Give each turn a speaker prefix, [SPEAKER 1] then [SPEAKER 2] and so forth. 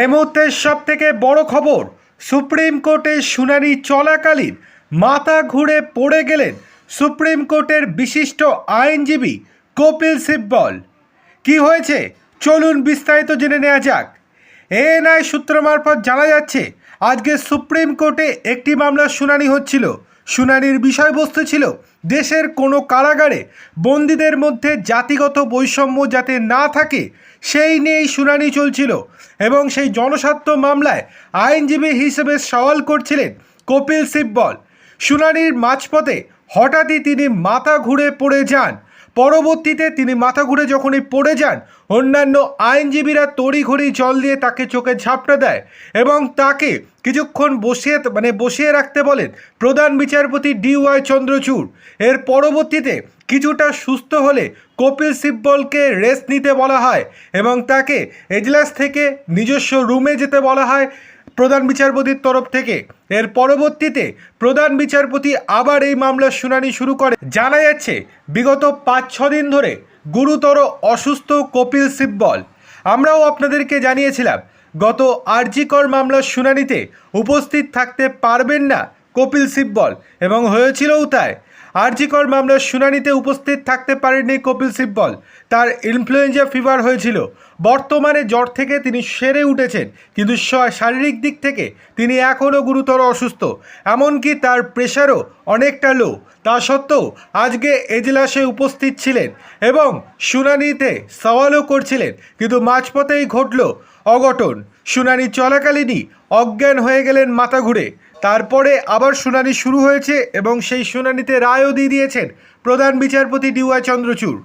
[SPEAKER 1] এই মুহূর্তের সব থেকে বড় খবর, সুপ্রিম কোর্টে শুনানি চলাকালীন মাথা ঘুরে পড়ে গেলেন সুপ্রিম কোর্টের বিশিষ্ট আইনজীবী কপিল সিব্বল। কি হয়েছে? চলুন বিস্তারিত জেনে নেওয়া যাক। এএনআই সূত্র মারফত জানা যাচ্ছে, আজকে সুপ্রিম কোর্টে একটি মামলার শুনানি হচ্ছিল। শুনানির বিষয়বস্তু ছিল, দেশের কোনো কারাগারে বন্দীদের মধ্যে জাতিগত বৈষম্য যাতে না থাকে, সেই নিয়েই শুনানি চলছিল এবং সেই জনস্বার্থ মামলায় আইনজীবী হিসেবে সওয়াল করছিলেন কপিল সিব্বল। শুনানির মাঝপথে হঠাৎই তিনি মাথা ঘুরে পড়ে যান। পরবর্তীতে তিনি মাথা ঘুরে যখনই পড়ে যান, অন্যান্য আইনজীবীরা তড়িঘড়ি জল দিয়ে তাকে চোখে ঝাপটা দেয় এবং তাকে কিছুক্ষণ বসিয়ে মানে বসিয়ে রাখতে বলেন প্রধান বিচারপতি ডি ওয়াই চন্দ্রচূড়। এর পরবর্তীতে কিছুটা সুস্থ হলে কপিল সিব্বলকে রেস্ট নিতে বলা হয় এবং তাকে এজলাস থেকে নিজস্ব রুমে যেতে বলা হয়। প্রধান বিচারপতির তরফ থেকে। এর পরবর্তীতে প্রধান বিচারপতি আবার এই মামলার শুনানি শুরু করে। জানা যাচ্ছে, বিগত পাঁচ, ছ দিন ধরে গুরুতর অসুস্থ কপিল সিব্বল। আমরাও আপনাদেরকে জানিয়েছিলাম, গত আরজিকর মামলার শুনানিতে উপস্থিত থাকতে পারবেন না কপিল সিব্বল এবং হয়েছিলও তাই। আরজিকর মামলার শুনানিতে উপস্থিত থাকতে পারেননি কপিল সিব্বল। তার ইনফ্লুয়েঞ্জা ফিভার হয়েছিল। বর্তমানে জ্বর থেকে তিনি সেরে উঠেছেন, কিন্তু শারীরিক দিক থেকে তিনি এখনও গুরুতর অসুস্থ। এমনকি তার প্রেশারও অনেকটা লো তা সত্ত্বেও আজকে এজলাসে উপস্থিত ছিলেন এবং শুনানিতে সওয়ালও করছিলেন, কিন্তু মাঝপথেই ঘটল অঘটন। শুনানি চলাকালীনই অজ্ঞান হয়ে গেলেন মাথা ঘুরে। তারপরে আবার শুনানি শুরু হয়েছে এবং সেই শুনানিতে রায়ও দিয়ে দিয়েছেন প্রধান বিচারপতি ডিওয়াই চন্দ্রচূড়।